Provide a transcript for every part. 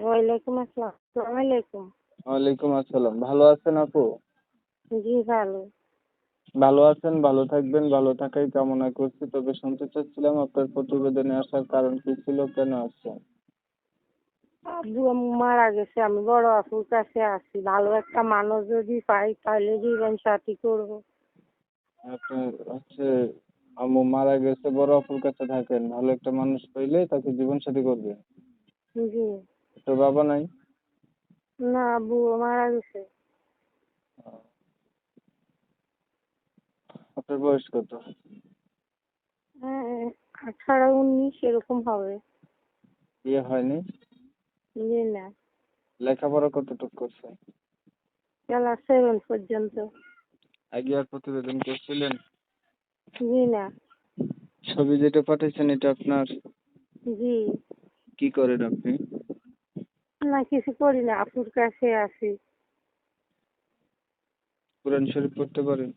ওয়ালাইকুম আসসালাম। আসসালামু আলাইকুম। ওয়ালাইকুম আসসালাম। ভালো আছেন আপু? জি ভালো। ভালো আছেন ভালো থাকবেন ভালো থাকাই কামনা করছি। তবে শুনতে চাচ্ছিলাম আপনার প্রতিবেদনে আসার কারণ কি ছিল কেন আসছেন? আব্বু মারা গেছে আমি বড় আপুর কাছে আছি। ভালো একটা মানুষ যদি পাই তাহলে জীবন সাথী করব। আপনি হচ্ছে আম্মু মারা গেছে বড় আপুর কাছে থাকেন। ভালো একটা মানুষ পাইলে তাকে জীবন সাথী করবেন। জি। তো বাবা নাই? না আব্বু মারা গেছে। আপনার বয়স কত? হ্যাঁ আঠারো উনিশ এরকম হবে। বিয়ে হয়নি? জি না। লেখাপড়া কতটুকু করছে? ক্লাস সেভেন পর্যন্ত। আগে আর প্রতিবেদন করছিলেন জি না। ছবি যেটা পাঠিয়েছেন এটা আপনার? জি। কি করেন আপনি? না কিছু করি না আপুর কাছে আছি কোরআন শরীফ পড়তে পারেন?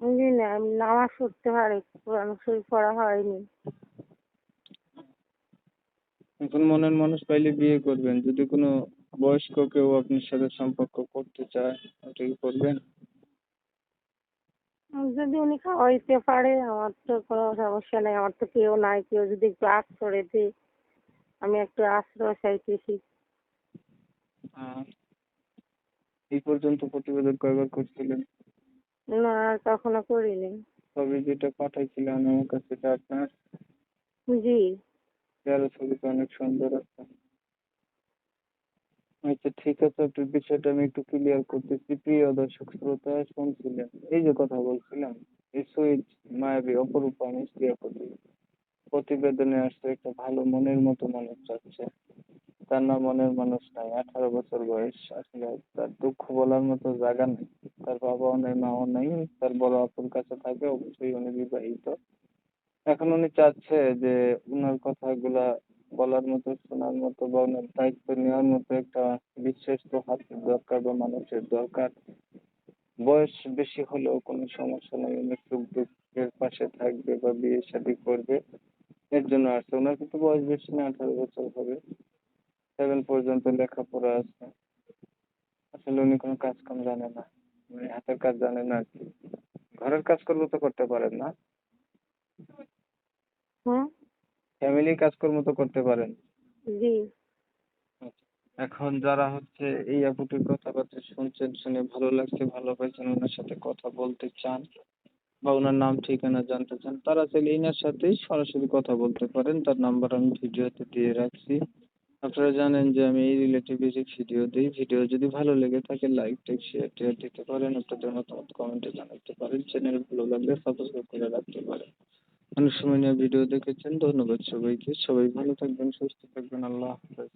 জি না আমি নামাজ পড়তে পারি কোরআন শরীফ পড়া হয়নি। এখন মনের মানুষ পাইলে বিয়ে করবেন যদি কোনো বয়স্ক কেউ আপনার সাথে সম্পর্ক করতে চায় ওটা কি করবেন? যদি উনি খাওয়াইতে পারে আমার তো কোনো সমস্যা নেই আমার তো কেউ নাই কেউ যদি একটু আশ্রয় দেয় আমি একটু আশ্রয় চাইতেছি। এই পর্যন্ত প্রতিবেদন কয়বার করছিলেন? না কখনো করিনি। ছবি যেটা পাঠাইছিলেন আমার কাছে এটা আপনার? জি। চেহারা ছবিটা অনেক সুন্দর আছে। আচ্ছা ঠিক আছে আপনার বিষয়টা আমি একটু ক্লিয়ার করতেছি। প্রিয় দর্শক শ্রোতা শুনছিলেন? এই যে কথা বলছিলাম এই সুইট মায়াবী অপরূপা মিষ্টি প্রতিবেদনে আসছে একটা ভালো মনের মতো মানুষ চাচ্ছে। তার না মনের মানুষ নাই। আঠারো বছর বয়স, আসলে তার দুঃখ বলার মতো জায়গা নেই। তার বাবাও নেই, মাও নেই, তার বড় আপুর কাছে থাকে, অবশ্যই উনি বিবাহিত। এখন উনি চাচ্ছে যে উনার কথাগুলা বলার মতো, শোনার মতো বা ওনার দায়িত্ব নেওয়ার মতো একটা বিশ্বস্ত হাতের দরকার বা মানুষের দরকার। বয়স বেশি হলেও কোনো সমস্যা নেই, উনি সুখ দুঃখের পাশে থাকবে বা বিয়ে শাদী করবে। এর জন্য আসছে। ওনার কিন্তু বয়স বেশি না, আঠারো বছর হবে। সেভেন পর্যন্ত লেখাপড়া আছে। আসলে উনি কোনো কাজ কাম জানে না। উনি হাতের কাজ জানে না আর কি। ঘরের কাজ করব তো করতে পারেন না। হুম ফ্যামিলি কাজকর্ম তো করতে পারেন। জি। এখন যারা হচ্ছে এই আপুটির কথাবার্তা শুনছেন শুনে ভালো লাগছে ভালো পাইছেন ওনার সাথে কথা বলতে চান বা ওনার নাম ঠিকানা জানতে চান তারা চাইলে এনার সাথেই সরাসরি কথা বলতে পারেন। তার নাম্বার আমি ভিডিওতে দিয়ে রাখছি। আপনারা জানেন যে আমি এই রিলেটিভেরই ভিডিও দিই। ভিডিও যদি ভালো লেগে থাকে লাইক টাইক শেয়ার টেয়ার দিতে পারেন। আপনাদের মতামত কমেন্টে জানাতে পারেন। চ্যানেল ভালো লাগলে সাবস্ক্রাইব করে রাখতে পারেন। অনেক সময় নিয়ে ভিডিও দেখেছেন। ধন্যবাদ সবাইকে। সবাই ভালো থাকবেন, সুস্থ থাকবেন। আল্লাহ হাফেজ।